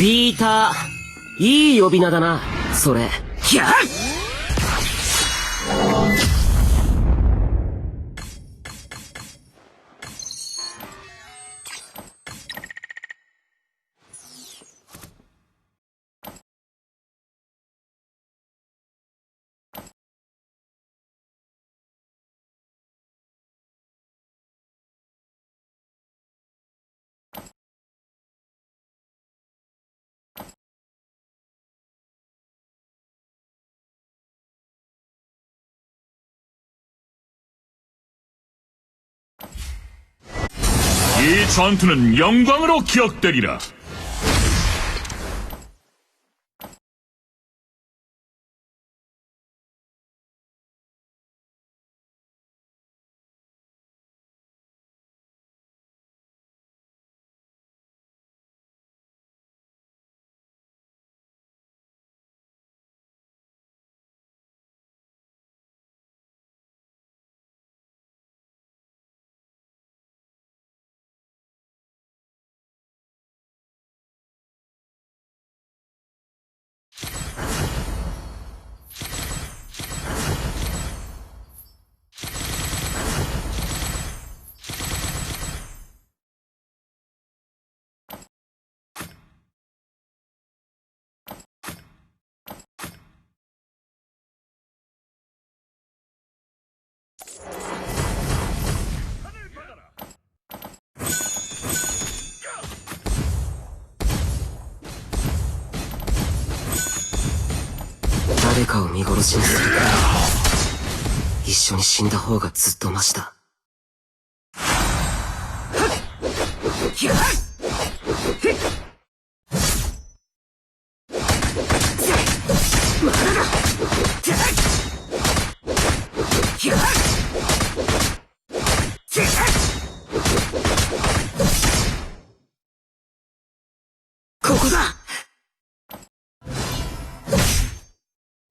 ビーター。いい呼び名だな、それ。ひゃっ 이 전투는 영광으로 기억되리라. 誰かを見殺しにするか一緒に死んだ方がずっとマシだ。ひゃっまだだここだ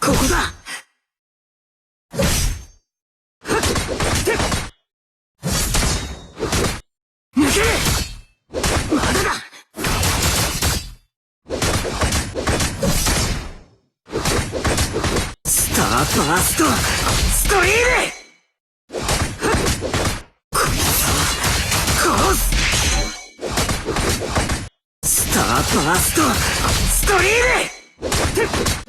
ここだはって抜けまだだスターバーストストリールはっこいつを殺すスターバーストストリール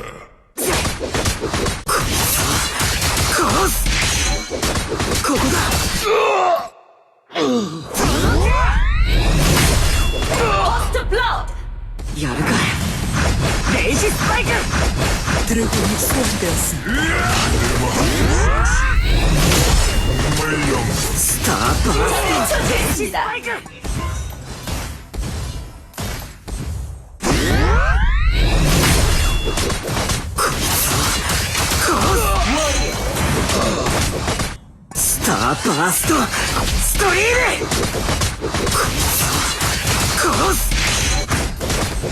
やるかレイジスパイク。テレフォンソンデンススターバーレイジスパイク。スターバースト。ストリーム。こいつ殺す。ス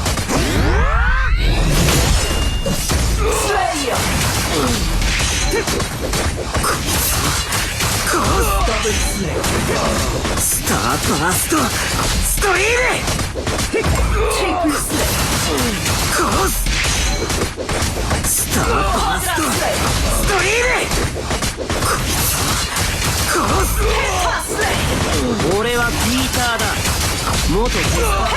ターバーストストリール殺すスターバーストストリールこいつを殺す俺はピーターだ。元テスト